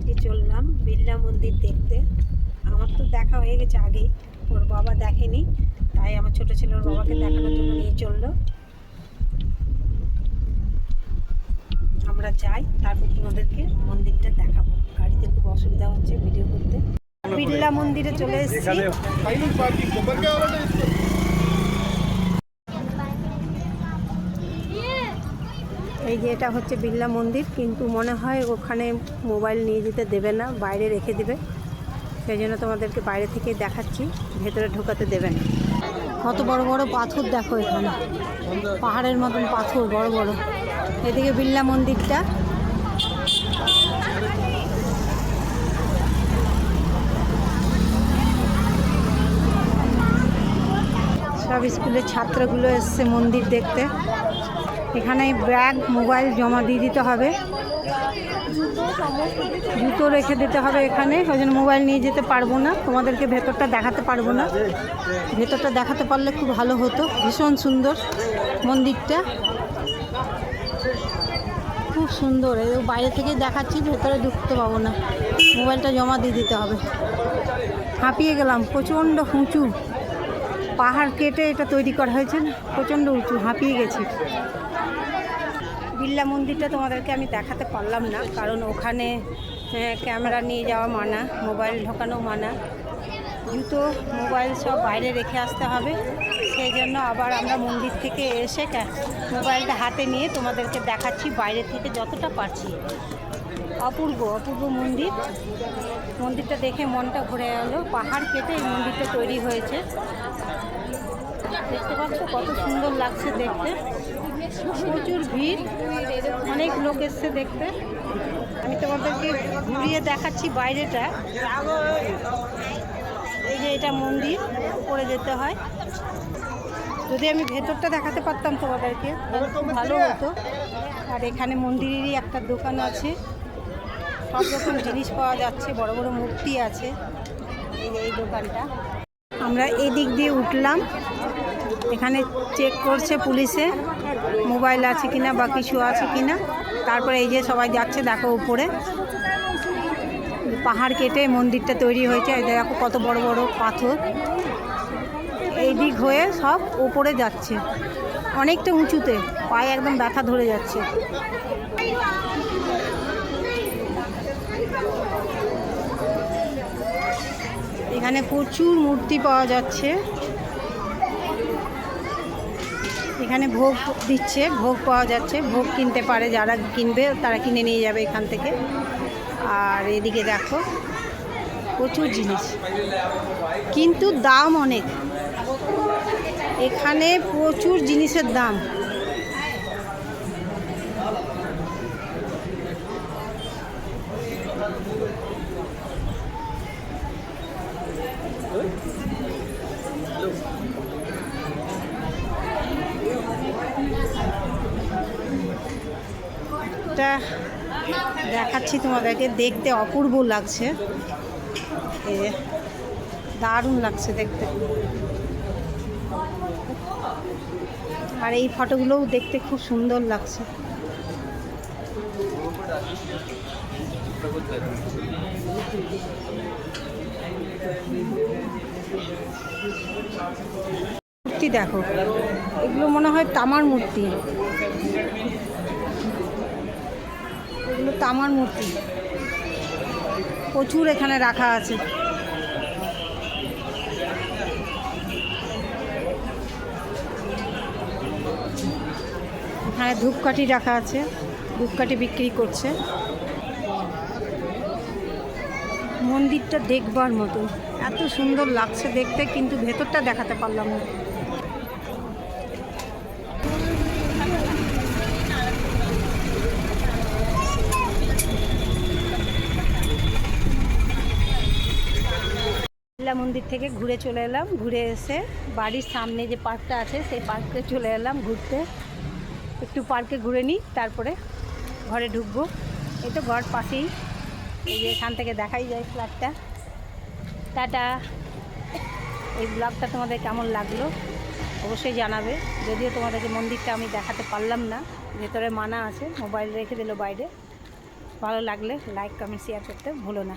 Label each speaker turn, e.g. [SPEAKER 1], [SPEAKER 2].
[SPEAKER 1] আজকে চললাম বিড়লা মন্দির দেখতে। আমার তো দেখা হয়ে গেছে আগে ওর বাবা দেখেনি তাই আমার ছোট ছেলে ওর বাবাকে দেখানোর জন্য নিয়ে চলল। আমরা যাই তারপর তোমাদেরকে মন্দিরটা দেখাবো। গাড়িতে খুব অসুবিধা হচ্ছে ভিডিও করতে। বিড়লা মন্দিরে চলে এসেছি। এই যে এটা হচ্ছে বিড়লা মন্দির, কিন্তু মনে হয় ওখানে মোবাইল নিয়ে যেতে দেবে না, বাইরে রেখে দেবে। সেই জন্য তোমাদেরকে বাইরে থেকে দেখাচ্ছি, ভেতরে ঢোকাতে দেবে না। কত বড় বড় পাথর দেখো এখানে। পাহাড়ের মতন পাথর, বড় বড়। এদিকে বিড়লা মন্দিরটা। সব স্কুলের ছাত্রগুলো এসছে মন্দির দেখতে। এখানে ব্যাগ, মোবাইল জমা দিয়ে দিতে হবে। জুতো রেখে দিতে হবে এখানে। ওই জন্য মোবাইল নিয়ে যেতে পারব না। তোমাদেরকে ভেতরটা দেখাতে পারব না। ভেতরটা দেখাতে পারলে খুব ভালো হতো। ভীষণ সুন্দর মন্দিরটা। খুব সুন্দর। বাইরে থেকে দেখাচ্ছি, ভেতরে ঢুকতে পাবো না। মোবাইলটা জমা দিয়ে দিতে হবে। হাঁপিয়ে গেলাম। প্রচণ্ড উঁচু। পাহাড় কেটে এটা তৈরি করা হয়েছে প্রচণ্ড উঁচু হাঁপিয়ে গেছে। বিড়লা মন্দিরটা তোমাদেরকে আমি দেখাতে পারলাম না কারণ ওখানে আহ, ক্যামেরা নিয়ে যাওয়া মানা মোবাইল ঢোকানো মানা। জুতো মোবাইল সব বাইরে রেখে আসতে হবে। সেই জন্য আবার আমরা মন্দির থেকে এসে মোবাইলটা হাতে নিয়ে তোমাদেরকে দেখাচ্ছি বাইরে থেকে যতটা পারছি। অপূর্ব অপূর্ব মন্দির। মন্দিরটা দেখে মনটা ভরে গেল পাহাড় কেটে এই মন্দিরটা তৈরি হয়েছে। দেখতে পাচ্ছ কত সুন্দর লাগছে দেখতে। প্রচুর ভিড়। অনেক লোক এসছে দেখতে। আমি তোমাদেরকে ঘুরিয়ে দেখাচ্ছি বাইরেটা। এই যে এটা মন্দির উপরে যেতে হয়। যদি আমি ভেতরটা দেখাতে পারতাম তোমাদেরকে ভালো হতো। আর এখানে মন্দিরেরই একটা দোকান আছে। সব রকম জিনিস পাওয়া যাচ্ছে, বড় বড় মূর্তি আছে এই দোকানটা। আমরা এই দিক দিয়ে উঠলাম। এখানে চেক করছে পুলিশে মোবাইল আছে কিনা বা কিছু আছে কিনা। তারপরে এই যে সবাই যাচ্ছে দেখো উপরে। পাহাড় কেটে মন্দিরটা তৈরি হয়েছে। দেখো কত বড় বড় পাথর। এই দিক হয়ে সব উপরে যাচ্ছে। অনেকটা উঁচুতে, পায়ে একদম ব্যথা ধরে যাচ্ছে। এখানে প্রচুর মূর্তি পাওয়া যাচ্ছে। এখানে ভোগ দিচ্ছে, ভোগ পাওয়া যাচ্ছে, ভোগ কিনতে পারে যারা কিনবে, তারা কিনে নিয়ে যাবে এখান থেকে। আর এদিকে দেখো, প্রচুর জিনিস। কিন্তু দাম অনেক। এখানে প্রচুর জিনিসের দাম। দেখাচ্ছি তোমাদেরকে দেখতে অপূর্ব লাগছে। দারুণ লাগছে দেখতে। আর এই ফটোগুলোও দেখতে খুব সুন্দর লাগছে। মূর্তি দেখো, এগুলো মনে হয় তামার মূর্তি। এগুলো তামার মূর্তি। প্রচুর এখানে রাখা আছে। এখানে ধূপকাঠি রাখা আছে। ধূপকাঠি বিক্রি করছে। মন্দিরটা দেখবার মতো এত সুন্দর লাগছে দেখতে, কিন্তু ভেতরটা দেখাতে পারলাম না। মন্দির থেকে ঘুরে চলে এলাম। ঘুরে এসে বাড়ির সামনে যে পার্কটা আছে, সেই পার্কে চলে এলাম ঘুরতে। একটু পার্কে ঘুরে নিই, তারপরে ঘরে ঢুকবো। এই তো ঘর পাশেই। এই যে এখান থেকে দেখাই যায় ফ্ল্যাটটা টাটা। এই ব্লগটা তোমাদের কেমন লাগল? অবশ্যই জানাবে। যদিও তোমাদেরকে মন্দিরটা আমি দেখাতে পারলাম না, ভেতরে মানা আছে মোবাইল রেখে দিল বাইরে। ভালো লাগলে লাইক কমেন্ট শেয়ার করতে ভুলো না।